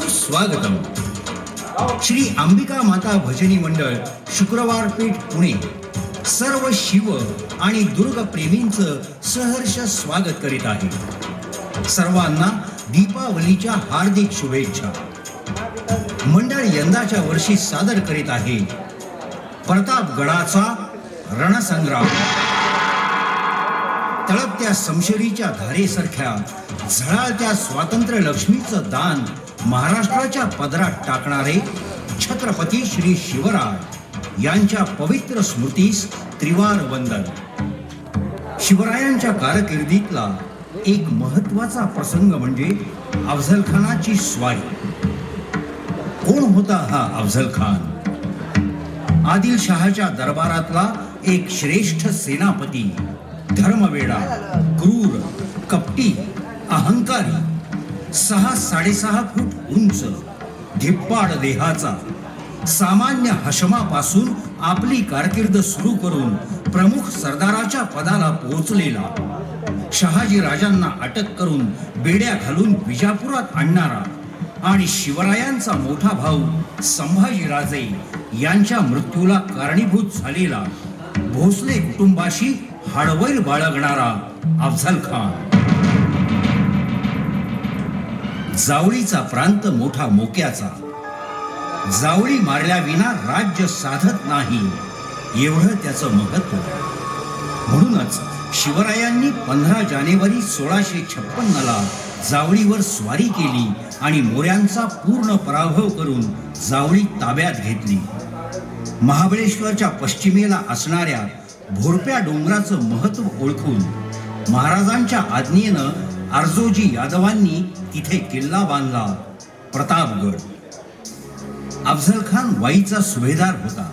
सुस्वागतम श्री अंबिका माता भजनी मंडळ शुक्रवार पीठ पुणे. सर्व शिव आणि दुर्ग प्रेमींचं सहर्ष स्वागत करीत आहे. सर्वांना दीपावलीच्या हार्दिक शुभेच्छा. मंडळ यंदाच्या वर्षी सादर करीत आहे. प्रतापगडाचा रणसंग्राम. तळपत्या समशेरीच्या धारेसारख्या झळाळत्या स्वातंत्र्य लक्ष्मीचं दान महाराष्ट्राच्या पदरात टाकणारे छत्रपती श्री शिवराय यांच्या पवित्र स्मृतीस त्रिवार वंदन. शिवरायांच्या कारकिर्दीतला एक महत्त्वाचा प्रसंग म्हणजे अफझल खानाची स्वारी. कोण होता हा अफझल खान आदिलशहाच्या दरबारातला एक श्रेष्ठ सेनापती धर्मवेडा क्रूर कपटी अहंकारी सहा साडेसहा फूट उंच धिप्पाड देहाचा सामान्य हशमापासून आपली कारकीर्द सुरू करून प्रमुख सरदाराच्या पदाला पोहोचलेला. शहाजी राजांना अटक करून बेड्या घालून विजापुरात आणणारा आणि शिवरायांचा मोठा भाऊ संभाजीराजे यांच्या मृत्यूला कारणीभूत झालेला भोसले कुटुंबाशी हाडवैर बाळगणारा अफझल खान. जावळीचा प्रांत मोठा मोक्याचा. जावळी मारल्या विना राज्य साधत नाही एवढं त्याचं महत्त्व. म्हणूनच शिवरायांनी पंधरा जानेवारी सोळाशे छप्पन्नला जावळीवर स्वारी केली आणि मोऱ्यांचा पूर्ण पराभव करून जावळी ताब्यात घेतली. महाबळेश्वरच्या पश्चिमेला असणाऱ्या भोरप्या डोंगराचं महत्त्व ओळखून महाराजांच्या आज्ञेनं अर्जोजी यादवांनी तिथे किल्ला बांधला प्रतापगड. अफजल खान वाईचा सुभेदार होता.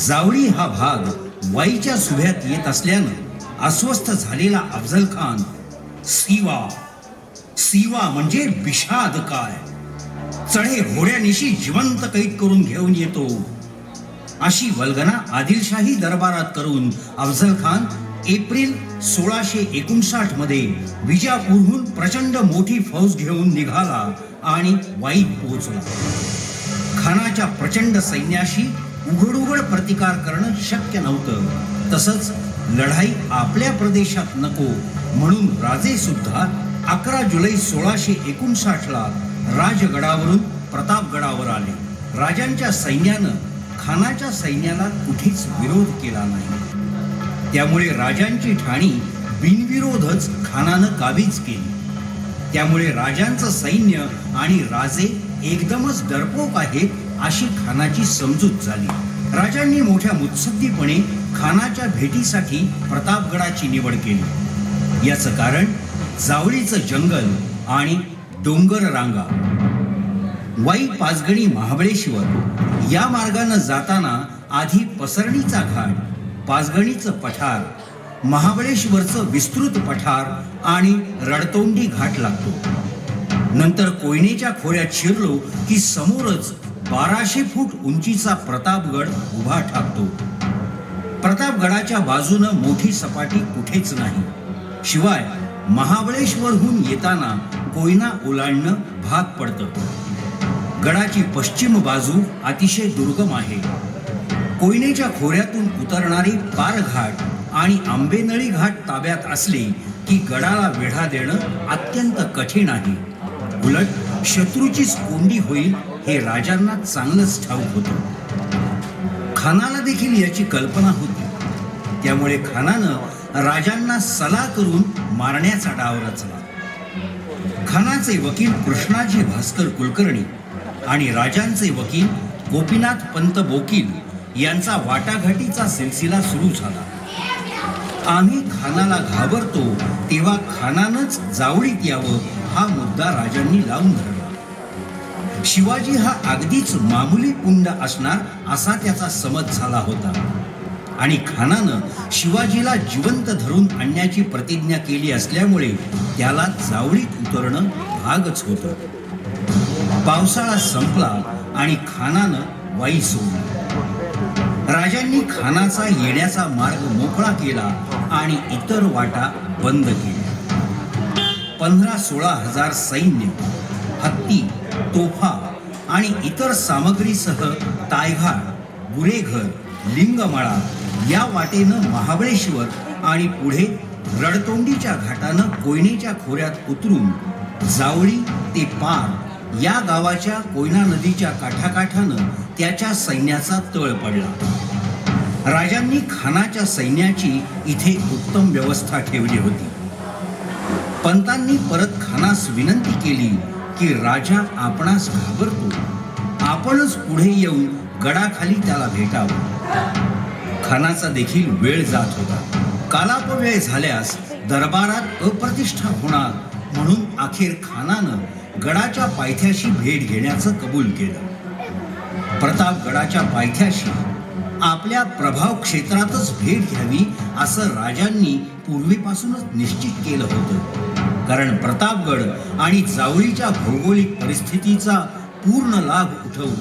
जावळी हा भाग वाईच्या सुभ्यात येत असल्यानं अस्वस्थ झालेला अफजल खान सीवा. सीवा म्हणजे विषाद काय चढे घोड्यानिशी जिवंत कैद करून घेऊन येतो. अशी वल्गना आदिलशाही दरबारात करून अफझल खान एप्रिल सोळाशे एकोणसाठमध्ये विजापूरहून प्रचंड मोठी फौज घेऊन निघाला आणि वाईत पोहोचला. खानाच्या प्रचंड सैन्याशी उघड उघड प्रतिकार करणं शक्य नव्हतं. तसंच लढाई आपल्या प्रदेशात नको म्हणून राजे सुद्धा अकरा जुलै सोळाशे एकोणसाठला राजगडावरून प्रतापगडावर आले. राजांच्या सैन्यानं खानाच्या सैन्याला कुठेच विरोध केला नाही. त्यामुळे राजांची ठाणी बिनविरोधच खानानं काबीज केली. त्यामुळे राजांचं सैन्य आणि राजे एकदमच डरपोक आहेत अशी खानाची समजूत झाली. राजांनी मोठ्या मुत्सद्दीपणे खानाच्या भेटीसाठी प्रतापगडाची निवड केली. याचं कारण जावळीचं जंगल आणि डोंगर रांगा वाई पाचगणी महाबळेश्वर. या मार्गानं जाताना आधी पसरणीचा घाट पाचगणीचं पठार महाबळेश्वरचं विस्तृत पठार आणि रडतोंडी घाट लागतो. नंतर कोयनेच्या खोऱ्यात शिरलो की समोरच बाराशे फूट उंचीचा प्रतापगड उभा ठाकतो. प्रतापगडाच्या बाजूनं मोठी सपाटी कुठेच नाही. शिवाय महाबळेश्वरहून येताना कोयना ओलांडणं भाग पडतं. गडाची पश्चिम बाजू अतिशय दुर्गम आहे. कोयनेच्या खोऱ्यातून उतरणारे पारघाट आणि आंबेनळी घाट ताब्यात असले की गडाला वेढा देणं अत्यंत कठीण आहे. उलट शत्रूचीच कोंडी होईल हे राजांना चांगलंच ठाऊक होतं. खानाला देखील याची कल्पना होती. त्यामुळे खानानं राजांना सला करून मारण्याचा डाव रचला. खानाचे वकील कृष्णाजी भास्कर कुलकर्णी आणि राजांचे वकील गोपीनाथ पंत बोकील यांचा वाटाघाटीचा सिलसिला सुरू झाला. आम्ही खानाला घाबरतो तेव्हा खानानंच जावळीत यावं हा मुद्दा राजांनी लावून धरला. शिवाजी हा अगदीच मामुली पुंड असणार असा त्याचा समज झाला होता. आणि खानानं शिवाजीला जिवंत धरून आणण्याची प्रतिज्ञा केली असल्यामुळे त्याला जावळीत उतरणं भागच होतं. पावसाळा संपला आणि खानानं वाई सोडली. राजांनी खानाचा येण्याचा मार्ग मोकळा केला आणि इतर वाटा बंद केल्या. पंधरा सोळा हजार सैन्य हत्ती तोफा आणि इतर सामग्रीसह तायघाट गुरेघर लिंगमळा या वाटेनं महाबळेश्वर आणि पुढे रडतोंडीच्या घाटानं कोयनेच्या खोऱ्यात उतरून जावळी ते पार या गावाच्या कोयना नदीच्या काठाकाठानं त्याच्या सैन्याचा तळ पडला. राजांनी खानाच्या सैन्याची इथे उत्तम व्यवस्था ठेवली होती. पंतांनी परत खानास विनंती केली की राजा आपणास घाबरतो. आपणच पुढे येऊन गडाखाली त्याला भेटावं. खानाचा देखील वेळ जात होता. कालापवेळ झाल्यास दरबारात अप्रतिष्ठा होणार म्हणून अखेर खानानं गडाच्या पायथ्याशी भेट घेण्याचं कबूल केलं. प्रतापगडाच्या पायथ्याशी आपल्या प्रभाव क्षेत्रातच भेट घ्यावी असं राजांनी पूर्वीपासूनच निश्चित केलं होतं. कारण प्रतापगड आणि जावळीच्या भौगोलिक परिस्थितीचा पूर्ण लाभ उठवून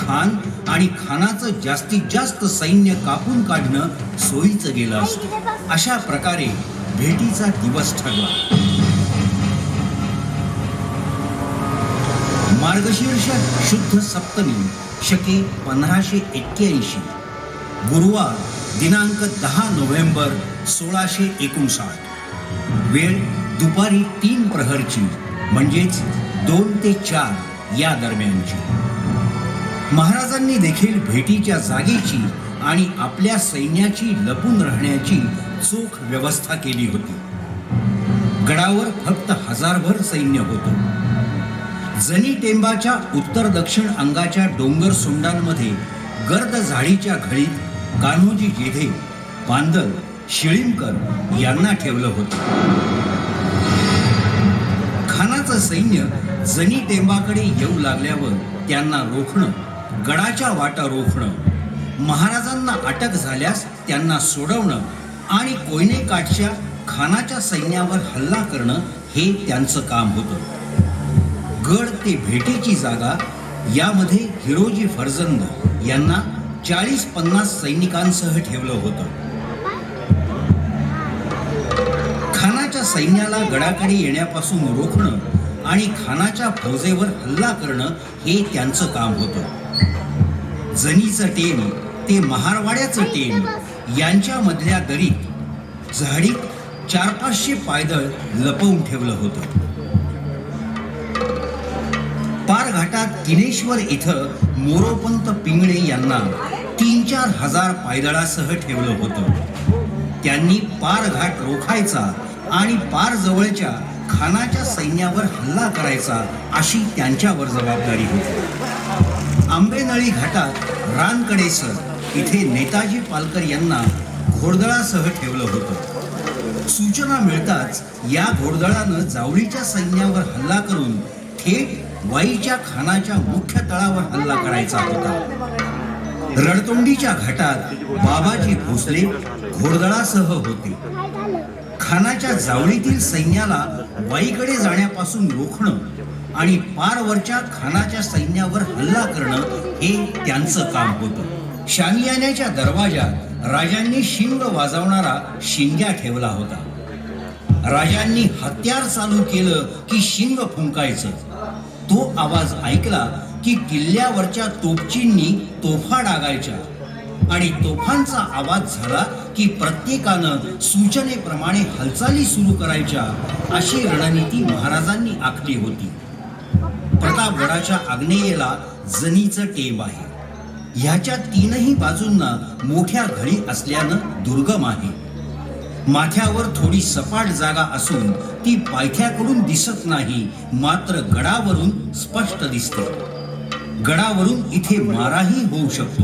खान आणि खानाचं जास्तीत जास्त सैन्य कापून काढणं सोयीचं गेलं असतं. अशा प्रकारे भेटीचा दिवस ठरला. मार्गशीर्ष शुद्ध सप्तमी शके पंधराशे एक्क्याऐंशी. गुरुवार दिनांक दहा नोव्हेंबर सोळाशे एकोणसाठ. वेळ दुपारी तीन प्रहरची म्हणजेच दोन ते चार या दरम्यानची. महाराजांनी देखील भेटीच्या जागेची आणि आपल्या सैन्याची लपून राहण्याची चोख व्यवस्था केली होती. गडावर फक्त हजारभर सैन्य होतं. जनी टेंबाच्या उत्तर दक्षिण अंगाच्या डोंगर सोंडांमध्ये गर्द झाडीच्या घळीत कान्होजी जेधे पांदल शिळीमकर यांना ठेवलं होतं. खानाचं सैन्य जनी टेंबाकडे येऊ लागल्यावर त्यांना रोखणं गडाच्या वाटा रोखणं महाराजांना अटक झाल्यास त्यांना सोडवणं आणि कोयने काठच्या खानाच्या सैन्यावर हल्ला करणं हे त्यांचं काम होतं. गड ते भेटीची जागा यामध्ये हिरोजी फर्जंद यांना चाळीस पन्नास सैनिकांसह ठेवलं होतं. खानाच्या सैन्याला गडाकडे येण्यापासून रोखणं आणि खानाच्या फौजेवर हल्ला करणं हे त्यांचं काम होतं. जनीचं टेम ते महारवाड्याचं टेम यांच्यामधल्या दरीत झाडीत चार पाचशे पायदळ लपवून ठेवलं होतं. पारघाटात किनेश्वर इथं मोरोपंत पिंगळे यांना तीन चार हजार पायदळासह ठेवलं होतं. त्यांनी पारघाट रोखायचा आणि पार जवळच्या खानाच्या सैन्यावर हल्ला करायचा अशी त्यांच्यावर जबाबदारी होती. आंबेनळी घाटात रानकडेसर इथे नेताजी पालकर यांना घोडदळासह ठेवलं होतं. सूचना मिळताच या घोडदळानं जावळीच्या सैन्यावर हल्ला करून थेट वाईच्या खानाच्या मुख्य तळावर हल्ला करायचा होता. रणतोंडीच्या घाटात बाबाजी भोसले घोडदळासह होते. खानाच्या जावळीतील सैन्याला वाईकडे जाण्यापासून रोखणं आणि पारवरच्या खानाच्या सैन्यावर हल्ला करणं हे त्यांचं काम होतं. शामियान्याच्या दरवाजात राजांनी शिंग वाजवणारा शिंग्या ठेवला होता. राजांनी हत्यार चालू केलं की शिंग फुंकायचं. तो आवाज ऐकला की किल्ल्यावरच्या तोपचींनी तोफा डागायच्या. आणि तोफांचा आवाज झाला की प्रत्येकानं सूचनेप्रमाणे हालचाली सुरू करायच्या अशी रणनीती महाराजांनी आखली होती. प्रतापगडाच्या आग्नेयेला जनीचं टेब आहे. ह्याच्या तीनही बाजूंना मोठ्या घडी असल्यानं दुर्गम आहे. माथ्यावर थोडी सपाट जागा असून ती पायथ्याकडून दिसत नाही मात्र गडावरून स्पष्ट दिसते. गडावरून इथे माराही होऊ शकतो.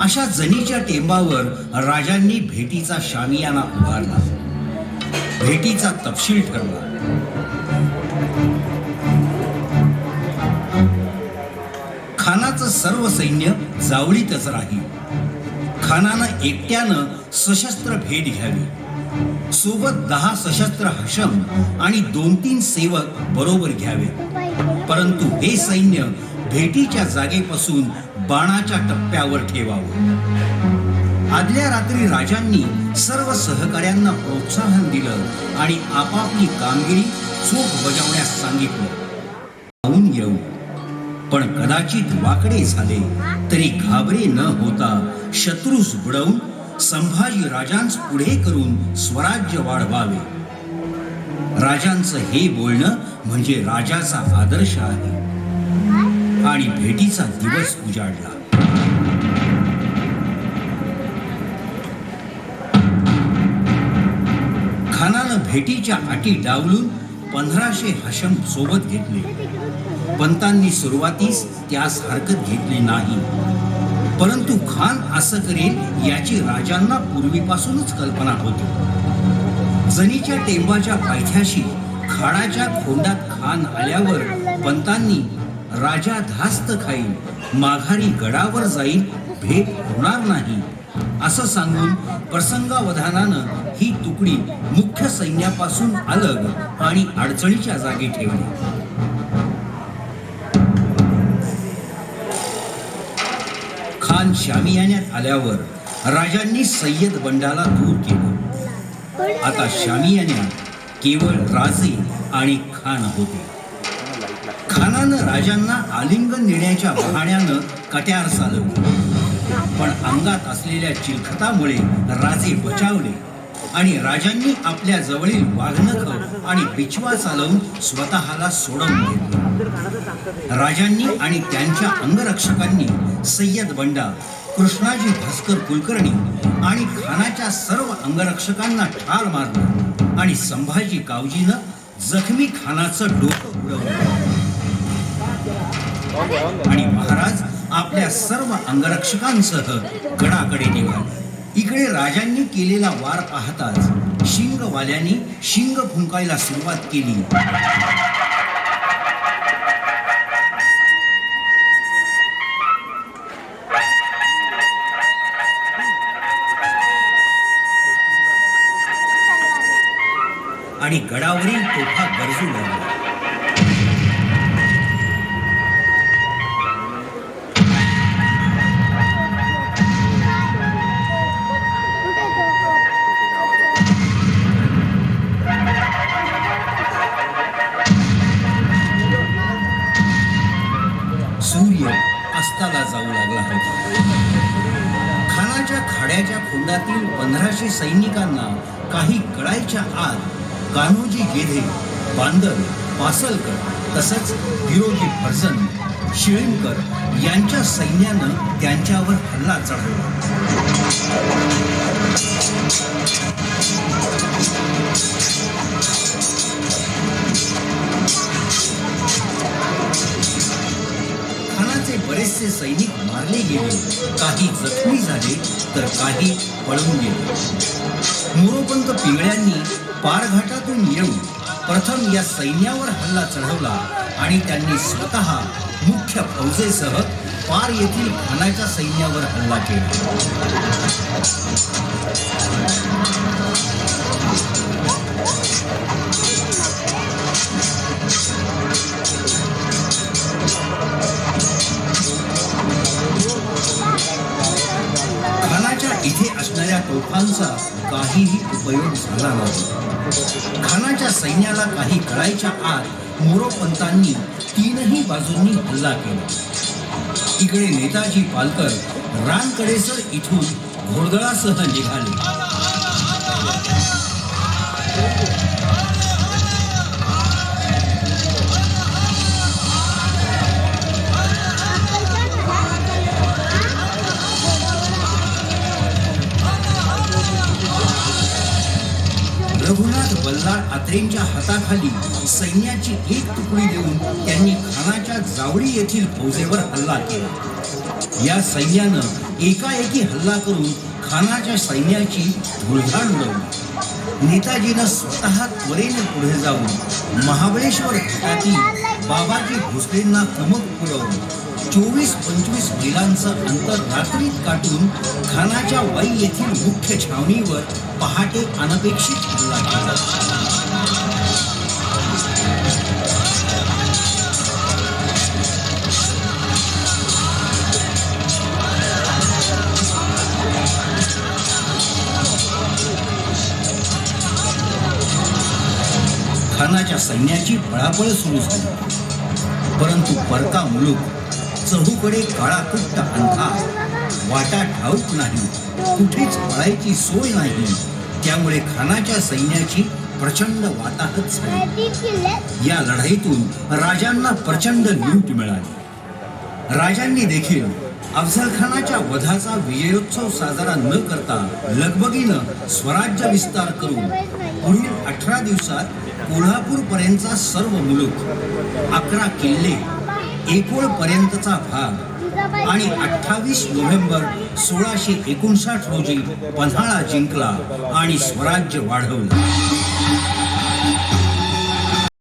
अशा जनीच्या टेंबावर राजांनी भेटीचा शामियाना उभारला. भेटीचा तपशील ठरला. खानाचं सर्व सैन्य जावळीतच राहील. खानानं एकट्यानं सशस्त्र भेट घ्यावी. सोबत दहा सशस्त्र हशम आणि दोन तीन सेवक बरोबर घ्यावे. परंतु हे सैन्य भेटीच्या जागेपासून बाणाच्या टप्प्यावर ठेवावं. आदल्या रात्री राजांनी सर्व सहकार्यांना प्रोत्साहन दिलं आणि आपापली कामगिरी चोख बजावण्यास सांगितलं. येऊ. पण कदाचित वाकडे झाले तरी घाबरे न होता शत्रूस बुडवून संभाजी राजांस पुढे करून स्वराज्य वाढवावे. राजांचं हे बोलणं म्हणजे राजाचा आदर्श आहे. आणि भेटीचा दिवस उजाडला. खानानं भेटीच्या अटी डावलून पंधराशे हशम सोबत घेतले. पंतांनी सुरुवातीस त्यास हरकत घेतली नाही. परंतु खान असं करेल याची राजांना पूर्वीपासूनच कल्पना होती. जनीच्या टेंबाच्या पायथ्याशी खाडाच्या खोंडात खान आल्यावर पंतांनी राजा धास्त खाईल माघारी गडावर जाईल भेट होणार नाही असं सांगून प्रसंगावधानानं ही तुकडी मुख्य सैन्यापासून अलग आणि अडचणीच्या जागी ठेवली. खान शामियान्यात आल्यावर राजांनी सय्यद बंडाला दूर केलं. आता शामियान्यात केवळ राजे आणि खान होते. खानानं राजांना आलिंगन देण्याच्या बहाण्यानं कट्यार चालवलं. पण अंगात असलेल्या चिलखतामुळे राजे बचावले आणि राजांनी आपल्या जवळील वाघनख आणि बिछवा चालवून स्वतःला सोडवून घेतलं. राजांनी आणि त्यांच्या अंगरक्षकांनी सय्यद बंडा कृष्णाजी भास्कर कुलकर्णी आणि खानाच्या सर्व अंगरक्षकांना ठार मारलं आणि संभाजी कावजीनं जखमी खानाचं डोकं उडवलं. आणि महाराज आपल्या सर्व अंगरक्षकांसह गडाकडे निघाले. इकडे राजांनी केलेला वार पाहताच शिंगवाल्यांनी शिंग फुंकायला सुरुवात केली. तोफा सूर्य अस्ताला जाऊ लागला होता. खानाच्या खाड्याच्या खोंडातील पंधराशे सैनिकांना काही कळायच्या आत कान्होजी गेधे बांदर पासलकर तसंच हिरोजी फर्जन शिळीमकर यांच्या सैन्यानं त्यांच्यावर हल्ला चढवला. खानाचे बरेचसे सैनिक मारले गेले. काही जखमी झाले तर काही पळून गेले. मोरोपंत पिंगळ्यांनी पारघाटातून येऊन प्रथम या सैन्यावर हल्ला चढवला आणि त्यांनी स्वतः मुख्य फौजेसह पार येथील खानाच्या सैन्यावर हल्ला केला. असणाऱ्या तोफांचा काहीही उपयोग झाला नाही. खानाच्या सैन्याला काही कळायच्या आत मोरोपंतांनी तीनही बाजूंनी हल्ला केला. इकडे नेताजी पालकर रानकडेसर इथून घोडदळासह निघाले. बल्लाळ आत्रेंच्या हाताखाली सैन्याची एक तुकडी देऊन त्यांनी खानाच्या जावळी येथील फौजेवर हल्ला केला. या सैन्यानं एकाएकी हल्ला करून खानाच्या सैन्याची धुळधाण उडवली. नेताजीनं स्वतः त्वरेने पुढे जाऊन महाबळेश्वर घाटातील बाबाजी भोसलेंना कुमक पुरवली. चोवीस पंचवीस मैलांचं अंतर रात्रीत काटून खानाच्या वाई येथील मुख्य छावणीवर पहाटे अनपेक्षित हल्ला केला खानाच्या सैन्याची पळापळ सुरू झाली. परंतु परका मुलूक चहूकडे काळाकुट्ट अंधार. वाटा ठाऊक नाही. कुठेच पळायची सोय नाही. त्यामुळे खानाच्या सैन्याची प्रचंड वाताहत झाली. या लढाईतून राजांना प्रचंड लूट मिळाली. राजांनी देखील अफझल खानाच्या वधाचा विजयोत्सव साजरा न करता लगबगीनं स्वराज्य विस्तार करून पुढील अठरा दिवसात कोल्हापूर पर्यंतचा सर्व मुलूक अकरा किल्ले एकोळ पर्यंतचा भाग. आणि अठ्ठावीस नोव्हेंबर सोळाशे एकोणसाठ रोजी पन्हाळा जिंकला आणि स्वराज्य वाढवलं.